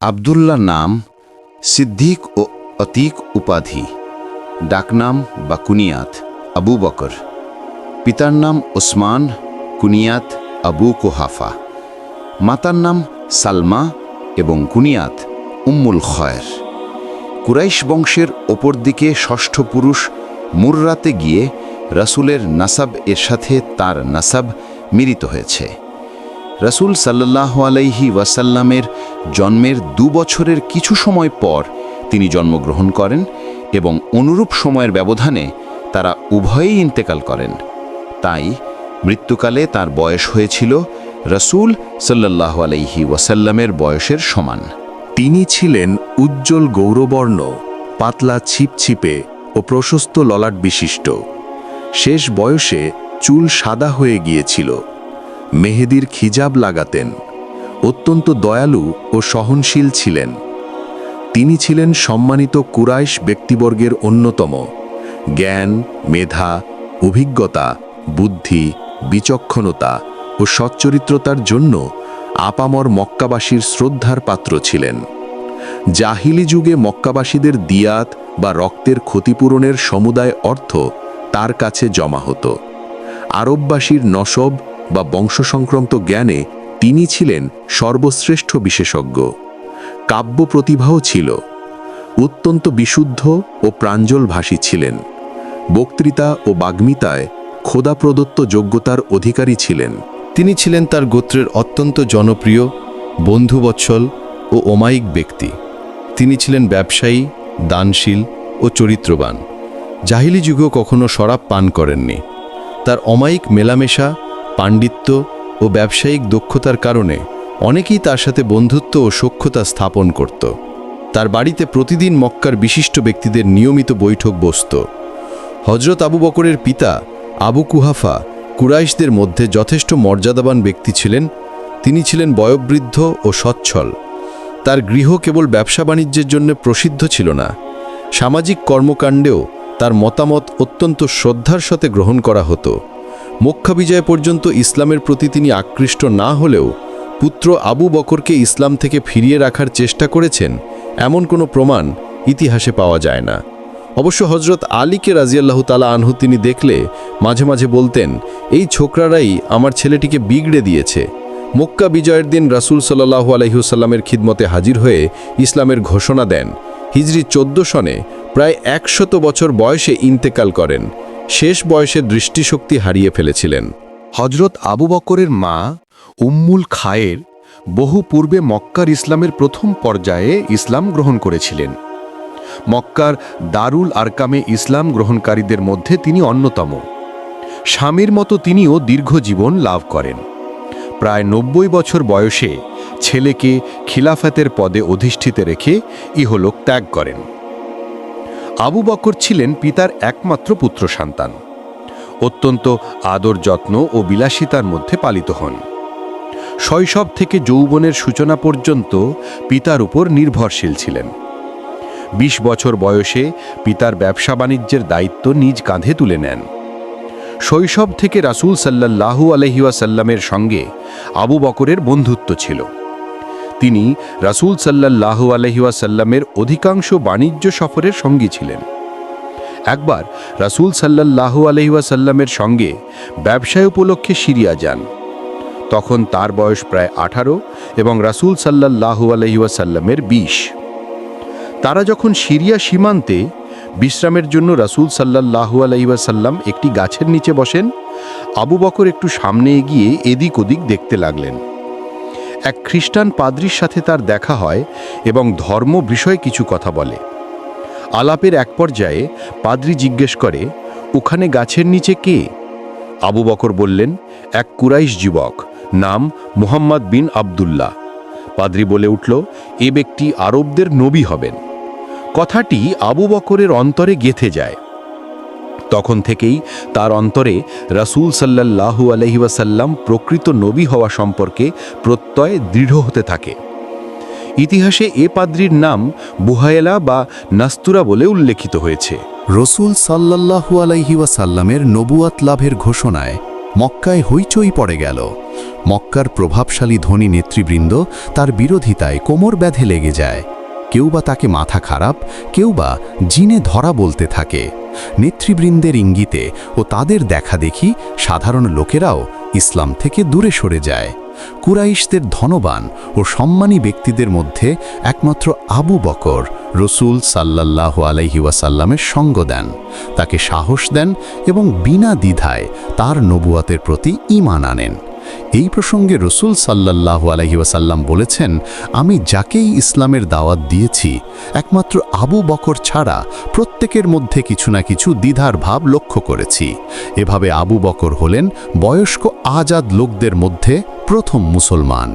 আবদুল্লাহ নাম সিদ্দিক ও অতীক উপাধি। ডাকনাম বা কুনিয়াত আবু বকর। পিতার নাম ওসমান, কুনিয়াত, আবু কোহাফা। মাতার নাম সালমা এবং কুনিয়াত উম্মুল খয়ের। কুরাইশ বংশের ওপর দিকে ষষ্ঠ পুরুষ মুররাতে গিয়ে রাসূলের নাসাব এর সাথে তার নাসাব মিলিত হয়েছে। রাসূল সাল্লাহ আলাইহি ওয়াসাল্লামের জন্মের দু বছরের কিছু সময় পর তিনি জন্মগ্রহণ করেন এবং অনুরূপ সময়ের ব্যবধানে তারা উভয়েই ইন্তেকাল করেন। তাই মৃত্যুকালে তার বয়স হয়েছিল রসুল সাল্লাহ আলাইহি ওয়াসাল্লামের বয়সের সমান। তিনি ছিলেন উজ্জ্বল গৌরবর্ণ, পাতলা ছিপছিপে ও প্রশস্ত ললাট বিশিষ্ট। শেষ বয়সে চুল সাদা হয়ে গিয়েছিল। মেহেদির খিজাব লাগাতেন। অত্যন্ত দয়ালু ও সহনশীল ছিলেন। তিনি ছিলেন সম্মানিত কুরাইশ ব্যক্তিবর্গের অন্যতম। জ্ঞান, মেধা, অভিজ্ঞতা, বুদ্ধি, বিচক্ষণতা ও সচ্চরিত্রতার জন্য আপামর মক্কাবাসীর শ্রদ্ধার পাত্র ছিলেন। জাহিলি যুগে মক্কাবাসীদের দিয়াত বা রক্তের ক্ষতিপূরণের সমুদায় অর্থ তার কাছে জমা হতো। আরববাসীর নসব বা বংশসংক্রান্ত জ্ঞানে তিনি ছিলেন সর্বশ্রেষ্ঠ বিশেষজ্ঞ। কাব্য প্রতিভাও ছিল। অত্যন্ত বিশুদ্ধ ও প্রাঞ্জল ভাষী ছিলেন। বক্তৃতা ও বাগ্মিতায় খোদা প্রদত্ত যোগ্যতার অধিকারী ছিলেন। তিনি ছিলেন তার গোত্রের অত্যন্ত জনপ্রিয়, বন্ধুবৎসল ও অমায়িক ব্যক্তি। তিনি ছিলেন ব্যবসায়ী, দানশীল ও চরিত্রবান। জাহিলি যুগেও কখনো শরাব পান করেননি। তার অমায়িক মেলামেশা পাণ্ডিত্য ও ব্যবসায়িক দক্ষতার কারণে অনেকেই তার সাথে বন্ধুত্ব ও সখ্যতা স্থাপন করত। তার বাড়িতে প্রতিদিন মক্কার বিশিষ্ট ব্যক্তিদের নিয়মিত বৈঠক বসত। হজরত আবু বকরের পিতা আবু কুহাফা কুরাইশদের মধ্যে যথেষ্ট মর্যাদাবান ব্যক্তি ছিলেন। তিনি ছিলেন বয়োবৃদ্ধ ও সচ্ছল। তার গৃহ কেবল ব্যবসা বাণিজ্যের জন্য প্রসিদ্ধ ছিল না। সামাজিক কর্মকাণ্ডেও তার মতামত অত্যন্ত শ্রদ্ধার সাথে গ্রহণ করা হতো। মক্কা বিজয় পর্যন্ত ইসলামের প্রতি তিনি আকৃষ্ট না হলেও পুত্র আবু বকরকে ইসলাম থেকে ফিরিয়ে রাখার চেষ্টা করেছেন, এমন কোনো প্রমাণ ইতিহাসে পাওয়া যায় না। অবশ্য হজরত আলীকে রাজিয়াল্লাহ তালা আনহু তিনি দেখলে মাঝে মাঝে বলতেন, এই ছোকরারাই আমার ছেলেটিকে বিগড়ে দিয়েছে। মক্কা বিজয়ের দিন রাসূল সাল্লাহু আলহিউসাল্লামের খিদমতে হাজির হয়ে ইসলামের ঘোষণা দেন। হিজরি চোদ্দ সনে প্রায় একশত বছর বয়সে ইন্তেকাল করেন। শেষ বয়সে দৃষ্টিশক্তি হারিয়ে ফেলেছিলেন। হজরত আবু বকরের মা উম্মুল খায়ের বহু পূর্বে মক্কার ইসলামের প্রথম পর্যায়ে ইসলাম গ্রহণ করেছিলেন। মক্কার দারুল আরকামে ইসলাম গ্রহণকারীদের মধ্যে তিনি অন্যতম। স্বামীর মতো তিনিও দীর্ঘ জীবন লাভ করেন। প্রায় নব্বই বছর বয়সে ছেলেকে খিলাফাতের পদে অধিষ্ঠিত রেখে ইহলোক ত্যাগ করেন। আবু বকর ছিলেন পিতার একমাত্র পুত্র সন্তান। অত্যন্ত আদর যত্ন ও বিলাসিতার মধ্যে পালিত হন। শৈশব থেকে যৌবনের সূচনা পর্যন্ত পিতার উপর নির্ভরশীল ছিলেন। ২০ বছর বয়সে পিতার ব্যবসা বাণিজ্যের দায়িত্ব নিজ কাঁধে তুলে নেন। শৈশব থেকে রাসূল সাল্লাল্লাহু আলহিউসাল্লামের সঙ্গে আবু বকরের বন্ধুত্ব ছিল। তিনি রাসূল সাল্লাল্লাহু আলহিউসাল্লামের অধিকাংশ বাণিজ্য সফরের সঙ্গী ছিলেন। একবার রাসূল সাল্লাল্লাহু আলহিউসাল্লামের সঙ্গে ব্যবসায় উপলক্ষে সিরিয়া যান। তখন তার বয়স প্রায় আঠারো এবং রাসূল সাল্লাল্লাহু আলহিউসাল্লামের বিশ। তারা যখন সিরিয়া সীমান্তে বিশ্রামের জন্য রাসূল সাল্লাল্লাহু আলাইসাল্লাম একটি গাছের নিচে বসেন, আবু বকর একটু সামনে এগিয়ে এদিক ওদিক দেখতে লাগলেন। এক খ্রিস্টান পাদ্রির সাথে তার দেখা হয় এবং ধর্ম বিষয়ে কিছু কথা বলে। আলাপের এক পর্যায়ে পাদ্রি জিজ্ঞেস করে, ওখানে গাছের নিচে কে? আবু বকর বললেন, এক কুরাইশ যুবক নাম মুহাম্মদ বিন আবদুল্লাহ। পাদ্রি বলে উঠল, এ ব্যক্তি আরবদের নবী হবেন। কথাটি আবু বকরের অন্তরে গেথে যায়। তখন থেকেই তার অন্তরে রাসূল সাল্লাল্লাহু আলহিবাসাল্লাম প্রকৃত নবী হওয়া সম্পর্কে প্রত্যয় দৃঢ় হতে থাকে। ইতিহাসে এ পাদ্রির নাম বুহায়েলা বা নাস্তুরা বলে উল্লেখিত হয়েছে। রসুল সাল্লাল্লাহু আলাইহি ওয়াসাল্লামের নবুয়াত লাভের ঘোষণায় মক্কায় হইচই পড়ে গেল। মক্কার প্রভাবশালী ধনী নেতৃবৃন্দ তার বিরোধিতায় কোমর ব্যাধে লেগে যায়। কেউ বা তাকে মাথা খারাপ, কেউ বা জিনে ধরা বলতে থাকে। নেতৃবৃন্দের ইঙ্গিতে ও তাদের দেখা দেখি সাধারণ লোকেরাও ইসলাম থেকে দূরে সরে যায়। কুরাইশদের ধনবান ও সম্মানী ব্যক্তিদের মধ্যে একমাত্র আবু বকর রসুল আলাইহি ওয়াসাল্লামের সঙ্গ দেন। তাকে সাহস দেন এবং বিনা দ্বিধায় তার নবুয়াতের প্রতি ঈমান আনেন। এই প্রসঙ্গে রসুল সাল্লাহ ওয়াসাল্লাম বলেছেন, আমি যাকেই ইসলামের দাওয়াত দিয়েছি, একমাত্র আবু বকর ছাড়া প্রত্যেকের মধ্যে কিছু না কিছু দ্বিধার ভাব লক্ষ্য করেছি। এভাবে আবু বকর হলেন বয়স্ক আজাদ লোকদের মধ্যে প্রথম মুসলমান।